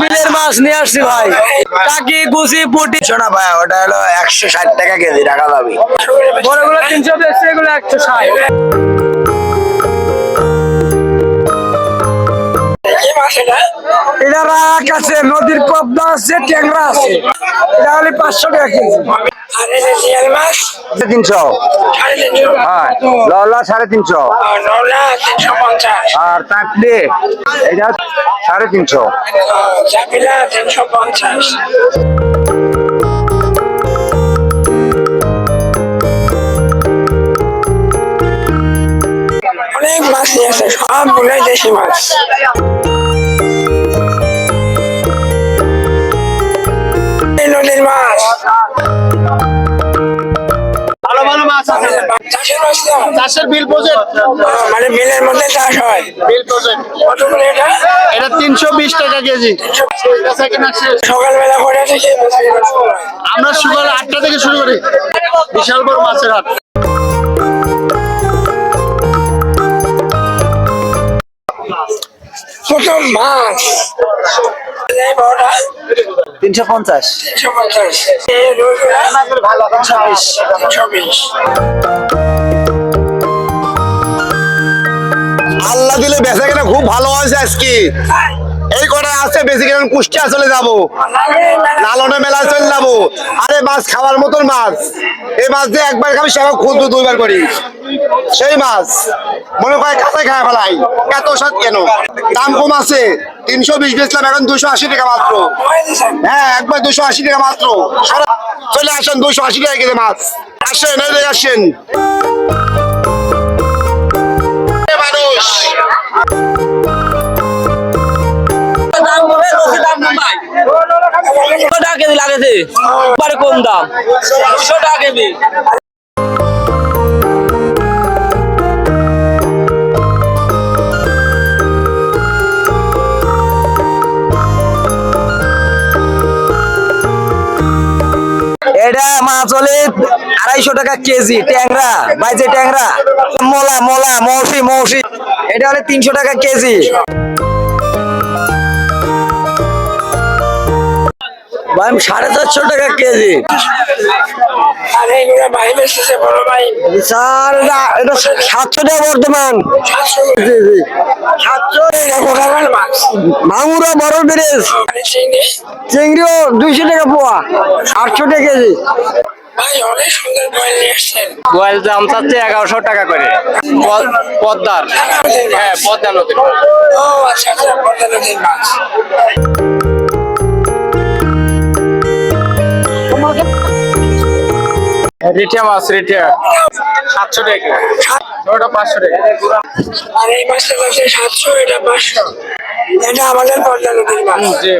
বিলের মাছ নিয়ে আসছি ভাই। টাকি গুছি পুটি। শোনা ভাই ওটা হলো একশো ষাট টাকা কেজি রাখা যাবে বড়গুলো তিনশো বেশি এগুলো একশো ষাট। এটা রাখ আছে নদীর পদ্মা আছে ট্যাংরা আছে। এটা হলে পাঁচশো টাকা কেজি। তিনশো। হ্যাঁ ললা সাড়ে তিনশো। আর তাকলে এটা সাড়ে তিনশো। অনেক মাছ নিয়ে আসে সব গুলাই দেশি মাছ। চাষের বিল প্রজেক্ট? মানে বিলের মধ্যে চাষ হয়। বিল প্রজেক্ট। কত করে এটা? এটা তিনশো বিশ টাকা কেজি। সকালবেলা করে আমরা সকাল আটটা থেকে শুরু করি। বিশাল বড় মাছের হাট। প্রথম মাছ? তিনশো পঞ্চাশ। তিনশো পঞ্চাশ। এই দিলে বেচা খুব ভালো হয়েছে আজকে। এই কটা আছে বেশি কেন কুষ্টিয়া চলে যাব। লালনে মেলায় চলে যাব। আরে মাছ খাওয়ার মতন মাছ। এই মাছ দিয়ে একবার খাবি সেবা খুঁজবো দুইবার করি। সেই মাছ। মনে করে কাঁচা খায় ফেলাই। এত স্বাদ কেন? দাম কম আছে। তিনশো বিশ বেচলাম, এখন দুশো আশি টাকা মাত্র। হ্যাঁ একবার দুশো আশি টাকা মাত্র। সারা চলে আসেন, দুশো আশি টাকা কেজি মাছ। আসেন, এই আসেন। টাকা কেজি লাগেছে কম দাম। দুশো টাকা কেজি। এটা মাছ হলে আড়াইশো টাকা কেজি, ট্যাংরা, বাইজে ট্যাংরা। মোলা মোলা, মৌসি মৌসি। এটা হলে তিনশো টাকা কেজি। ভাই সাড়ে চারশো টাকা কেজি। স্যার এটা- সাতশো টাকা বর্তমান। মাগুরা বড় ব্রিজ। চিংড়ি? চিংড়িও দুইশো টাকা পোয়া। আটশো টাকা কেজি। বয়েল দাম চাচ্ছে এগারোশো টাকা করে। পদ্মার। হ্যাঁ পদ্মা নদীর ও আচ্ছা আচ্ছা পদ্মা নদীর মাছ। রিটিয়া মাছ রিটিয়া। সাতশো টাকা। ওটা পাঁচশো টাকা। আর এই মাছটা হচ্ছে সাতশো এটা পাঁচশো। এটা আমাদের নদীর মাছ। যে